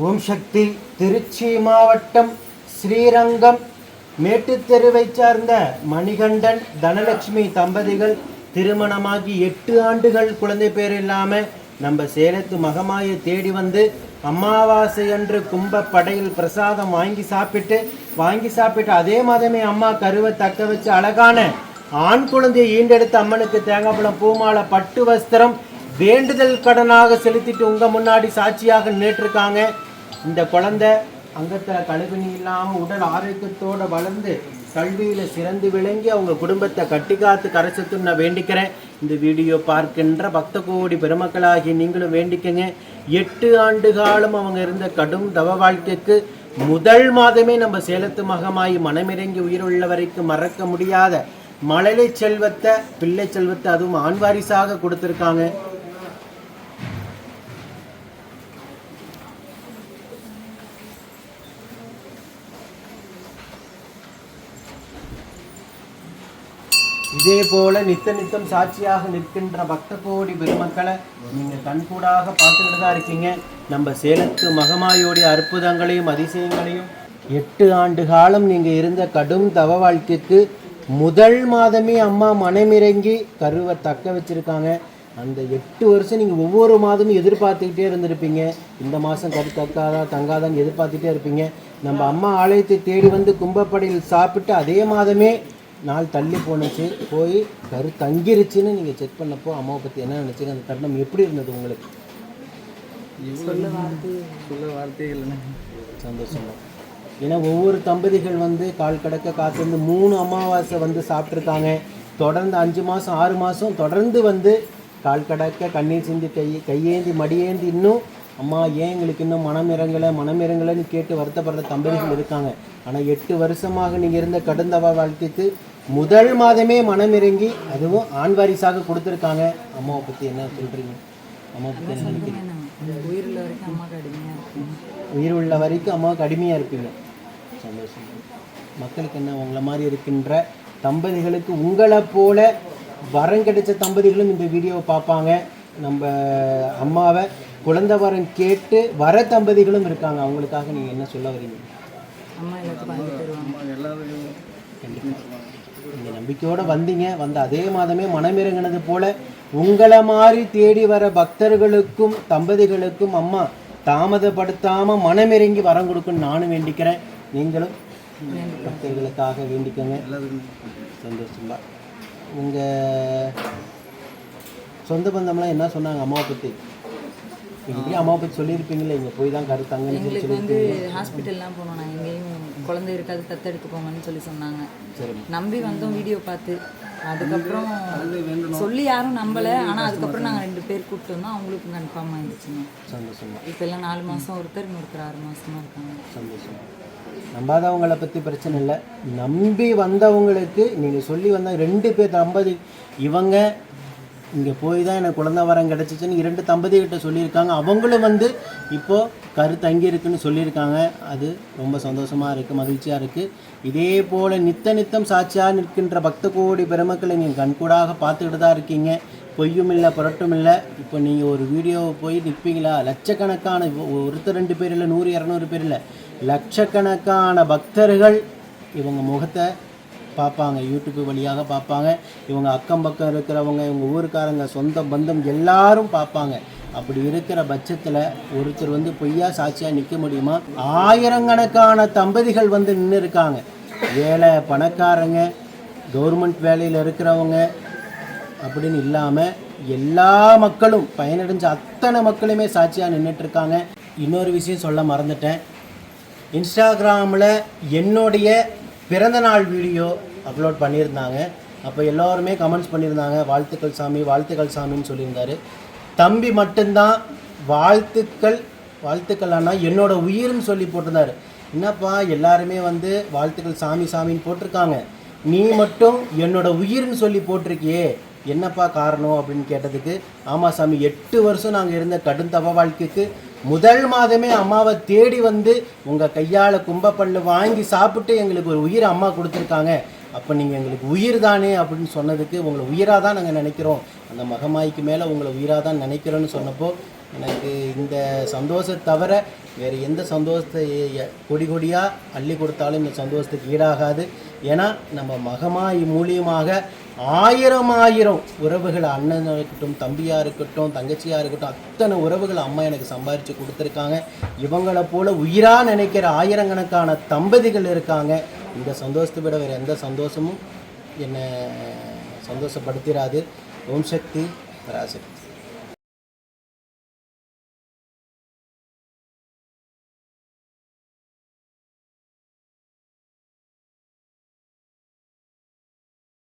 ஓம் சக்தி திருச்சி மாவட்டம் ஸ்ரீரங்கம் மேட்டுத்தெருவை சார்ந்த மணிகண்டன் தனலட்சுமி தம்பதிகள் திருமணமாகி எட்டு ஆண்டுகள் குழந்தை பேர் இல்லாமல் நம்ம சேலத்து மகமாயை தேடி வந்து அமாவாசை அன்று கும்ப படையில் பிரசாதம் வாங்கி சாப்பிட்டு வாங்கி சாப்பிட்டு அதே மாதமே அம்மா கருவை தக்க வச்சு அழகான ஆண் குழந்தையை ஈண்டெடுத்து அம்மனுக்கு தேங்காய் பழம் பூமாலை பட்டு வஸ்திரம் வேண்டுதல் கடனாக செலுத்திட்டு உங்கள் முன்னாடி சாட்சியாக நின்றுட்டுருக்காங்க இந்த குழந்தை அங்கத்தில் கழுவினி இல்லாமல் உடல் ஆரோக்கியத்தோடு வளர்ந்து கல்வியில் சிறந்து விளங்கி அவங்க குடும்பத்தை கட்டி காத்து கரைச்சத்துன்னு நான் வேண்டிக்கிறேன். இந்த வீடியோ பார்க்கின்ற பக்த கோடி பெருமக்களாகி நீங்களும் வேண்டிக்கங்க. எட்டு ஆண்டு காலம் அவங்க இருந்த கடும் தவ வாழ்க்கைக்கு முதல் மாதமே நம்ம சேலத்து மகமாயி மனமிறங்கி உயிருள்ள வரைக்கும் மறக்க முடியாத மழலை செல்வத்தை பிள்ளை செல்வத்தை அதுவும் ஆண்வாரிசாக கொடுத்துருக்காங்க. இதே போல நித்த நித்தம் சாட்சியாக நிற்கின்ற பக்த கோடி பெருமக்களை நீங்க கண்கூடாக பார்த்துக்கிட்டு தான் இருக்கீங்க. நம்ம சேலத்து மகமாயோடைய அற்புதங்களையும் அதிசயங்களையும் எட்டு ஆண்டு காலம் நீங்க இருந்த கடும் தவ வாழ்க்கைக்கு முதல் மாதமே அம்மா மனமிறங்கி கருவை தக்க வச்சிருக்காங்க. அந்த எட்டு வருஷம் நீங்கள் ஒவ்வொரு மாதமும் எதிர்பார்த்துக்கிட்டே இருந்திருப்பீங்க. இந்த மாதம் கரு தக்காதா தங்காதான்னு எதிர்பார்த்துட்டே இருப்பீங்க. நம்ம அம்மா ஆலயத்தை தேடி வந்து கும்பப்படையில் சாப்பிட்டு அதே மாதமே நாள் தள்ளி போணுச்சு. போய் கரு தங்கிருச்சுன்னு நீங்கள் செக் பண்ணப்போ அம்மாவை பற்றி என்ன நினச்சிங்க? அந்த தருணம் எப்படி இருந்தது உங்களுக்கு? சொல்ல வார்த்தைகள் சந்தோஷமா. ஏன்னா ஒவ்வொரு தம்பதிகள் வந்து கால் கடக்க காத்திருந்து மூணு அமாவாசை வந்து சாப்பிட்ருக்காங்க தொடர்ந்து அஞ்சு மாதம் ஆறு மாதம் தொடர்ந்து வந்து கால் கடக்க கண்ணீர் சிந்தி கை கையேந்தி மடியேந்தி இன்னும் அம்மா ஏன் எங்களுக்கு இன்னும் மனம் இறங்கலை மனம் இறங்கலைன்னு கேட்டு வருத்தப்படுற தம்பதிகள் இருக்காங்க. ஆனால் எட்டு வருஷமாக நீங்கள் இருந்த கடுந்தவ வாழ்க்கைக்கு முதல் மாதமே மனம் இறங்கி அதுவும் ஆண் வாரிசாக கொடுத்துருக்காங்க. அம்மாவை பற்றி என்ன சொல்கிறீங்க அம்மாவை பற்றி என்ன நினைக்கிறீங்க? உயிர் உள்ள வரைக்கும் அம்மாவுக்கு அடிமையாக இருப்பீங்க. சந்தோஷம். மக்களுக்கு என்ன உங்களை மாதிரி இருக்கின்ற தம்பதிகளுக்கு உங்களை போல வரம் கிடைச்ச தம்பதிகளும் இந்த வீடியோவை பார்ப்பாங்க. நம்ம அம்மாவை குழந்தை வரம் கேட்டு வர தம்பதிகளும் இருக்காங்க. அவங்களுக்காக நீங்கள் என்ன சொல்ல வரீங்க? அம்மா எல்லாத்துக்கும் வாங்கி தருவாங்க எல்லாருக்கும் இந்த நம்பிக்கையோடு வந்தீங்க. வந்த அதே மாதமே மனமிறங்கினது போல உங்களை மாதிரி தேடி வர பக்தர்களுக்கும் தம்பதிகளுக்கும் அம்மா தாமதப்படுத்தாமல் மனமிறங்கி வரம் கொடுக்குன்னு நானும் வேண்டிக்கிறேன். நீங்களும் பக்தர்களுக்காக வேண்டிக்கோங்க. சந்தோஷமா உங்கள் சொந்த பந்தம்லாம் என்ன சொன்னாங்க அம்மாவை பற்றி இப்படி அம்மாவை பற்றி சொல்லியிருப்பீங்களே இங்கே போய் தான் கருத்தாங்கன்னு சொல்லி எங்களுக்கு வந்து ஹாஸ்பிட்டல்லாம் போனோம் நான் எங்கேயும் குழந்தை இருக்காது தத்தெடுத்து போங்கன்னு சொல்லி சொன்னாங்க. நம்பி வந்தோம் வீடியோ பார்த்து. அதுக்கப்புறம் சொல்லி யாரும் நம்பலை. ஆனால் அதுக்கப்புறம் நாங்கள் ரெண்டு பேர் கூப்பிட்டு வந்தோம். அவங்களுக்கும் கன்ஃபார்ம் ஆயிடுச்சுங்க. இப்போ எல்லாம் நாலு மாதம் ஒருத்தர் இன்னொருத்தர் ஆறு மாதமாக இருக்காங்க. சந்தோஷம்? நம்பாதவங்களை பற்றி பிரச்சனை இல்லை. நம்பி வந்தவங்களுக்கு நீங்கள் சொல்லி வந்த ரெண்டு பேர் தம்பதி இவங்க இங்கே போய் தான் எனக்கு குழந்த வரம் கிடச்சிச்சின்னு இரண்டு தம்பதிகிட்ட சொல்லியிருக்காங்க. அவங்களும் வந்து இப்போது கரு தங்கியிருக்குன்னு சொல்லியிருக்காங்க. அது ரொம்ப சந்தோஷமாக இருக்குது மகிழ்ச்சியாக இருக்குது இதே போல் நித்த நித்தம் சாட்சியாக நிற்கின்ற பக்த கோடி பெருமக்களை நீங்கள் கண்கூடாக பார்த்துக்கிட்டு தான் இருக்கீங்க. பொய்யும் இல்லை புரட்டும் இல்லை. இப்போ நீங்கள் ஒரு வீடியோவை போய் நிற்பீங்களா லட்சக்கணக்கான ஒருத்தர் ரெண்டு பேர் இல்லை நூறு இரநூறு பேர் இல்லை. லட்சக்கணக்கான பக்தர்கள் இவங்க முகத்தை பார்ப்பாங்க யூடியூப் வழியாக பார்ப்பாங்க. இவங்க அக்கம் பக்கம் இருக்கிறவங்க இவங்க ஊருக்காரங்க சொந்த பந்தம் எல்லாரும் பார்ப்பாங்க. அப்படி இருக்கிற பட்சத்தில் ஒருத்தர் வந்து பொய்யா சாட்சியாக நிற்க முடியுமா? ஆயிரக்கணக்கான தம்பதிகள் வந்து நின்று இருக்காங்க. ஏழை பணக்காரங்க கவர்மெண்ட் வேலையில் இருக்கிறவங்க அப்படின்னு இல்லாமல் எல்லா மக்களும் பயனடைஞ்ச அத்தனை மக்களுமே சாட்சியாக நின்றுட்டு இருக்காங்க. இன்னொரு விஷயம் சொல்ல மறந்துட்டேன். இன்ஸ்டாகிராமில் என்னுடைய பிறந்தநாள் வீடியோ அப்லோட் பண்ணியிருந்தாங்க. அப்போ எல்லோருமே கமெண்ட்ஸ் பண்ணியிருந்தாங்க. வாழ்த்துக்கள் சாமி வாழ்த்துக்கள் சாமின்னு சொல்லியிருந்தாரு. தம்பி மட்டும்தான் வாழ்த்துக்கள் வாழ்த்துக்கள் அண்ணா என்னோட உயிர்னு சொல்லி போட்டிருந்தாரு. என்னப்பா எல்லாருமே வந்து வாழ்த்துக்கள் சாமி சாமின்னு போட்டிருக்காங்க. நீ மட்டும் என்னோட உயிர்னு சொல்லி போட்டிருக்கியே. என்னப்பா காரணம் அப்படின்னு கேட்டதுக்கு ஆமாம் சாமி எட்டு வருஷம் நாங்கள் இருந்த கடும் தவ வாழ்க்கைக்கு முதல் மாதமே அம்மாவை தேடி வந்து உங்கள் கையால் கும்பப்பல்லு வாங்கி சாப்பிட்டு எங்களுக்கு ஒரு உயிர் அம்மா கொடுத்துருக்காங்க. அப்போ நீங்கள் எங்களுக்கு உயிர் தானே அப்படின்னு சொன்னதுக்கு உங்களை உயிராக தான் நாங்கள் நினைக்கிறோம். அந்த மகமாய்க்கு மேலே உங்களை உயிராக தான் நினைக்கிறோன்னு சொன்னப்போ எனக்கு இந்த சந்தோஷத்தை தவிர வேறு எந்த சந்தோஷத்தை கொடி கொடியாக அள்ளி கொடுத்தாலும் இந்த சந்தோஷத்துக்கு ஈடாகாது. ஏன்னா நம்ம மகமாய் மூலியமாக ஆயிரம் ஆயிரம் உறவுகள் அண்ணனாக இருக்கட்டும் தம்பியாக இருக்கட்டும் தங்கச்சியாக இருக்கட்டும் அத்தனை உறவுகள் அம்மா எனக்கு சம்பாரித்து கொடுத்துருக்காங்க. இவங்களை போல் உயிராக நினைக்கிற ஆயிரக்கணக்கான தம்பதிகள் இருக்காங்க. இந்த சந்தோஷத்தை விட வேறு எந்த சந்தோஷமும் என்னை சந்தோஷப்படுத்திடாது ஓம் சக்தி பராசக்தி.